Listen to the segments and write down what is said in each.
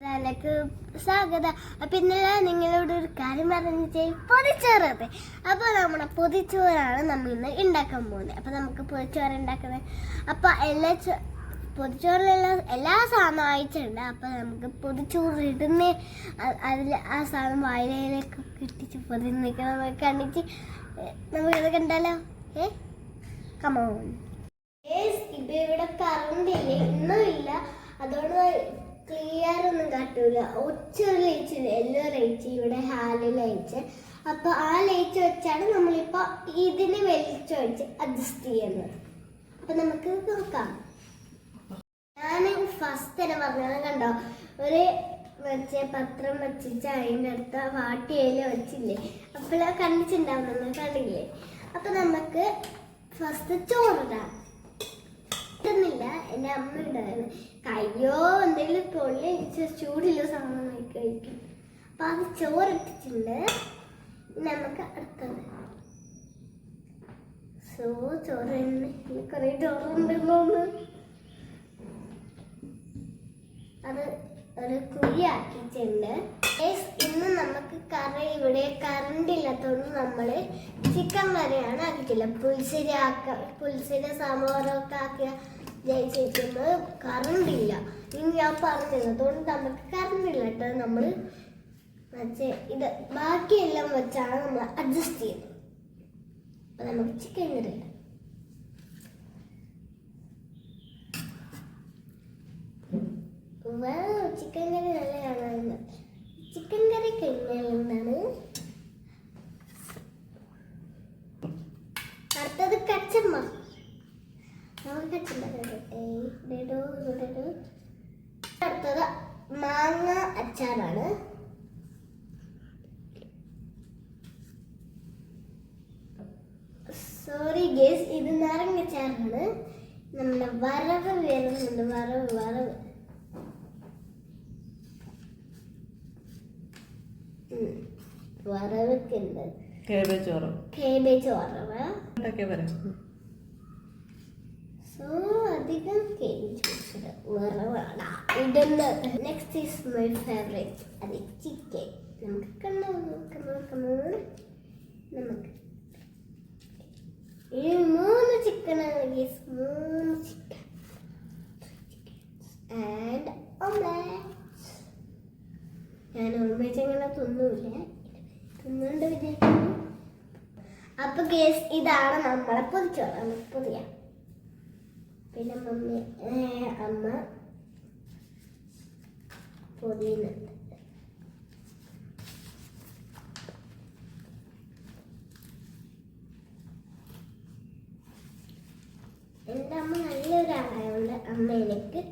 ചാനലിലേക്ക് സ്വാഗതം. ഇന്നലെ നിങ്ങളോട് ഒരു കാര്യം പറഞ്ഞിട്ട് പൊതിച്ചോറത് അപ്പൊ നമ്മുടെ പൊതിച്ചോറാണ് നമ്മൾ ഇന്ന് ഉണ്ടാക്കാൻ പോകുന്നത്. അപ്പൊ നമുക്ക് പൊതിച്ചോറ് ഉണ്ടാക്കുന്നത് അപ്പൊ എല്ലാ പൊതിച്ചോറിലുള്ള എല്ലാ സാധനവും അയച്ചിട്ടുണ്ട് അപ്പൊ നമുക്ക് പൊതിച്ചോറ് ഇടുന്ന. അതിൽ ആ സാധനം വായിലേക്ക് ഇട്ടിച്ച് പൊതിഞ്ഞൊക്കെ നമുക്ക് കണ്ടിച്ച് നമുക്കത് കണ്ടാലോ? ഏ? കമോൺ ഇവിടെ കറണ്ടില്ല. ഇന്നും ഇല്ല. അതുകൊണ്ട് ക്ലിയർ ഒന്നും കാട്ടൂല. ഒച്ച ലയിച്ച് യെല്ലോ ലയിച്ച് ഇവിടെ ഹാൽ ലയിച്ച് അപ്പൊ ആ ലയിച്ച് വെച്ചാണ് നമ്മളിപ്പോ ഇതിന് വെച്ച് അഡ്ജസ്റ്റ് ചെയ്യുന്നത്. അപ്പൊ നമുക്ക് നോക്കാം. ഞാൻ ഫസ്റ്റ് തന്നെ പറഞ്ഞത് കണ്ടോ? ഒരു വെച്ച പത്രം വെച്ചിട്ട് അതിന്റെ അടുത്ത് വാട്ടിയില വെച്ചില്ലേ? അപ്പോൾ കണ്ടിട്ടുണ്ടാവും നമ്മൾ കണ്ടില്ലേ? അപ്പൊ നമുക്ക് ഫസ്റ്റ് ചോറിടാം എന്റെ അമ്മ ഉണ്ടായിരുന്നു. കയ്യോ എന്തെങ്കിലും പൊള്ളി അടിച്ച് ചൂടില്ല സാധനം കഴിക്കും. അപ്പൊ അത് ചോറിട്ടിട്ടുണ്ട് നമുക്ക് അടുത്തത്. സോ ചോറ് കുറേ ചോറുണ്ടെന്ന് അത് ഒരു കുഴിയാക്കിയിട്ടുണ്ട്. ഇന്ന് നമുക്ക് കറി ഇവിടെ കറണ്ട് ഇല്ലാത്തതുകൊണ്ട് നമ്മൾ ചിക്കൻ കറിയാണ് ആക്കിയിട്ടില്ല പുൽശ്ശേരി ആക്ക പുൽശ്ശേരി സാമ്പാറൊക്കെ ആക്കിയ ജയിച്ചിരിക്കുന്നത് കറണ്ട് ഇല്ല ഇനി ഞാൻ പറഞ്ഞത് അതുകൊണ്ട് നമുക്ക് കറണ്ട് ഇല്ല കേട്ടോ. നമ്മൾ മറ്റേ ഇത് ബാക്കിയെല്ലാം വെച്ചാണ് നമ്മൾ അഡ്ജസ്റ്റ് ചെയ്യുന്നത്. അപ്പൊ നമുക്ക് ചിക്കൻ കറി ചിക്കൻ കറി നല്ല കാണാറുണ്ട് ചിക്കൻ കറി കഴിഞ്ഞാൽ എന്താണ്? അടുത്തത് കച്ചമ്മ ഇടൂ ഇടൂ അടുത്തത് മാങ്ങ അച്ചാറാണ്. സോറി ഗേസ് ഇത് നാരങ്ങ അച്ചാറാണ്. നമ്മുടെ വരവ് വരുന്നുണ്ട് വരവ്. വറവൊക്കെ ഉണ്ട്. കേബേജ് വറവ്. കേബേജ് വറവ്. സോ അധികം വറവാണ് ഇടുന്നത്. നെക്സ്റ്റ് ഈസ് മൈ ഫേവറേറ്റ് അത് ചിക്കൻ. നമുക്ക് കമോൺ നമുക്ക് ഈ മൂന്ന് ചിക്കനാണ് ഗീസ് മൂന്ന് ചിക്കൻ. ആൻഡ് ഓംലെറ്റ് ഞാൻ ഓംലെറ്റ് അങ്ങനെ തിന്നൂല തിന്നുണ്ട് വിചാരിക്കുന്നു. അപ്പൊ കേസ് ഇതാണ് നമ്മളെ പൊതിച്ചോളാം പൊതിയാം. പിന്നെ മമ്മി അമ്മ പൊടി എന്റെ അമ്മ നല്ലൊരാളായതുകൊണ്ട് അമ്മ എനിക്ക്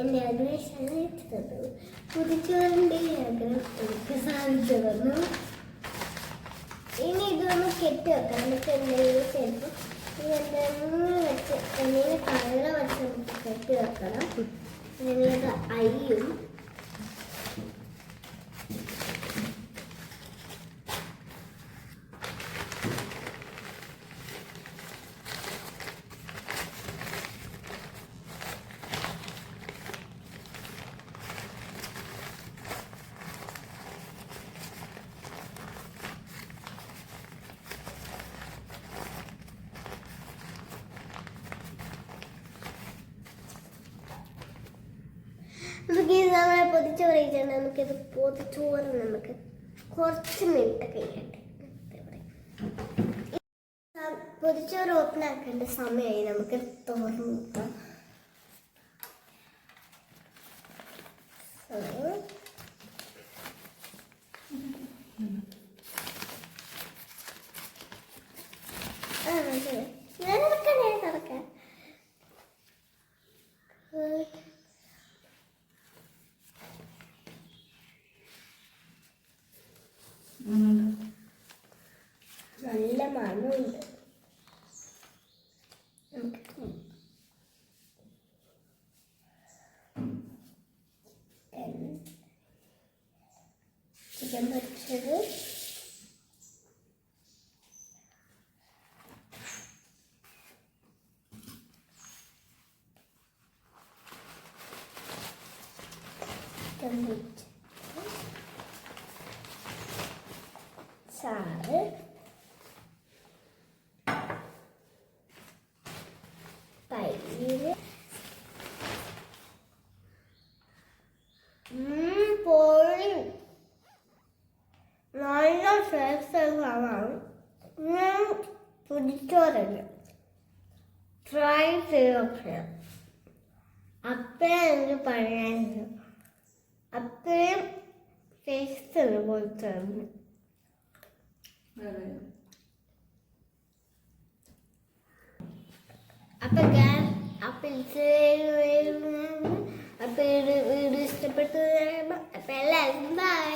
എന്റെ ആഗ്രഹം സാധിച്ചു തന്നു. പുതിച്ചോറിന്റെ ആഗ്രഹം എനിക്ക് സാധിച്ചു തന്നു. ഇനി ഇതൊന്ന് കെട്ടി വെക്കാം എന്നിട്ട് എന്തെങ്കിലും ചിലപ്പോൾ എന്തെങ്കിലും വെച്ച് എന്തെങ്കിലും കയറ വെച്ച് കെട്ടി വെക്കണം. എന്നിട്ട് അരിയും നമുക്ക് ഇത് നമ്മളെ പൊതിച്ചോറ് കഴിച്ചാൽ നമുക്കിത് പൊതിച്ചോറ് നമുക്ക് കുറച്ച് മിനിറ്റ് കഴിയട്ടെ പൊതിച്ചോറ് ഓപ്പൺ ആക്കേണ്ട സമയമായി. നമുക്ക് തുറന്നു നോക്കാം. Mühle. Denn die Mütze damit Zahl ടേസ്റ്റാണ് ഞാൻ പൊടിച്ചോറുണ്ട് ട്രൈ ചെയ്തോക്കെ അപ്പഴേ എനിക്ക് പറയാനുണ്ട് അത്രയും ടേസ്റ്റ് ഉണ്ട് അപ്പൊ ഞാൻ അപ്പൊ അപ്പൊ ഇഷ്ടപ്പെട്ടു അപ്പൊ എല്ലാവരും ബൈ